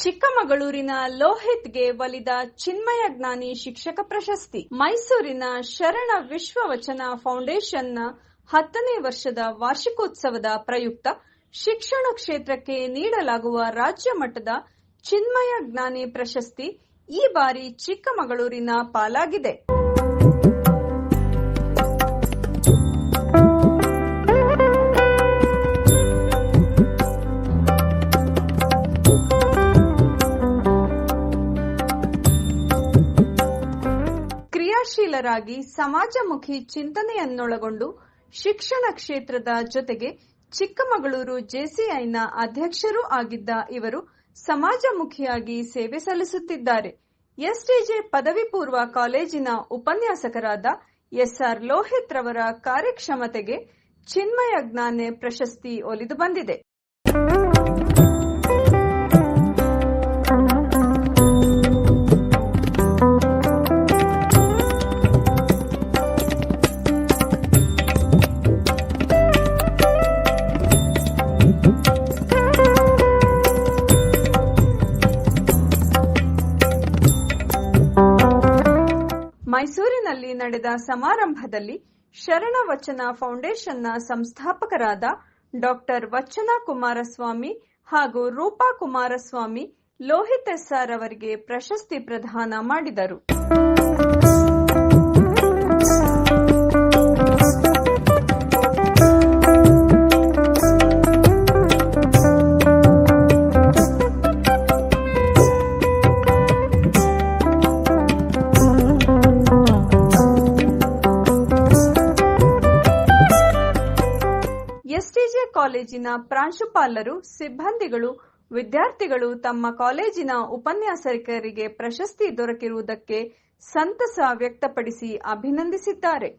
ಚಿಕ್ಕಮಗಳೂರಿನ ಲೋಹಿತ್ಗೆ ಒಲಿದ ಚಿನ್ಮಯ ಜ್ಞಾನಿ ಶಿಕ್ಷಕ ಪ್ರಶಸ್ತಿ. ಮೈಸೂರಿನ ಶರಣ ವಿಶ್ವವಚನ ಫೌಂಡೇಶನ್ನ ಹತ್ತನೇ ವರ್ಷದ ವಾರ್ಷಿಕೋತ್ಸವದ ಪ್ರಯುಕ್ತ ಶಿಕ್ಷಣ ಕ್ಷೇತ್ರಕ್ಕೆ ನೀಡಲಾಗುವ ರಾಜ್ಯ ಮಟ್ಟದ ಚಿನ್ಮಯ ಜ್ಞಾನಿ ಪ್ರಶಸ್ತಿ ಈ ಬಾರಿ ಚಿಕ್ಕಮಗಳೂರಿನ ಪಾಲಾಗಿದೆ. ಕ್ರಿಯಾಶೀಲರಾಗಿ ಸಮಾಜಮುಖಿ ಚಿಂತನೆಯನ್ನೊಳಗೊಂಡು ಶಿಕ್ಷಣ ಕ್ಷೇತ್ರದ ಜೊತೆಗೆ ಚಿಕ್ಕಮಗಳೂರು ಜೆಸಿಐನ ಅಧ್ಯಕ್ಷರೂ ಆಗಿದ್ದ ಇವರು ಸಮಾಜಮುಖಿಯಾಗಿ ಸೇವೆ ಸಲ್ಲಿಸುತ್ತಿದ್ದಾರೆ. ಎಸ್ಟಿಜೆ ಪದವಿ ಪೂರ್ವ ಕಾಲೇಜಿನ ಉಪನ್ಯಾಸಕರಾದ ಎಸ್ಆರ್ ಲೋಹಿತ್ ರವರ ಕಾರ್ಯಕ್ಷಮತೆಗೆ ಚಿನ್ಮಯ ಜ್ಞಾನೆ ಪ್ರಶಸ್ತಿ ಒಲಿದು ಬಂದಿದೆ. ಮೈಸೂರಿನಲ್ಲಿ ನಡೆದ ಸಮಾರಂಭದಲ್ಲಿ ಶರಣ ವಚನ ಫೌಂಡೇಶನ್ನ ಸಂಸ್ಥಾಪಕರಾದ ಡಾಕ್ಟರ್ ವಚನ ಕುಮಾರಸ್ವಾಮಿ ಹಾಗೂ ರೂಪಾ ಕುಮಾರಸ್ವಾಮಿ ಲೋಹಿತ್ ಎಸ್ಆರ್ ಅವರಿಗೆ ಪ್ರಶಸ್ತಿ ಪ್ರದಾನ ಮಾಡಿದರು. ಎಸ್ಟಿಜೆ ಕಾಲೇಜಿನ ಪ್ರಾಂಶುಪಾಲರು ಸಿಬ್ಬಂದಿಗಳು ವಿದ್ಯಾರ್ಥಿಗಳು ತಮ್ಮ ಕಾಲೇಜಿನ ಉಪನ್ಯಾಸಕರಿಗೆ ಪ್ರಶಸ್ತಿ ದೊರಕಿರುವುದಕ್ಕೆ ಸಂತಸ ವ್ಯಕ್ತಪಡಿಸಿ ಅಭಿನಂದಿಸಿದ್ದಾರೆ.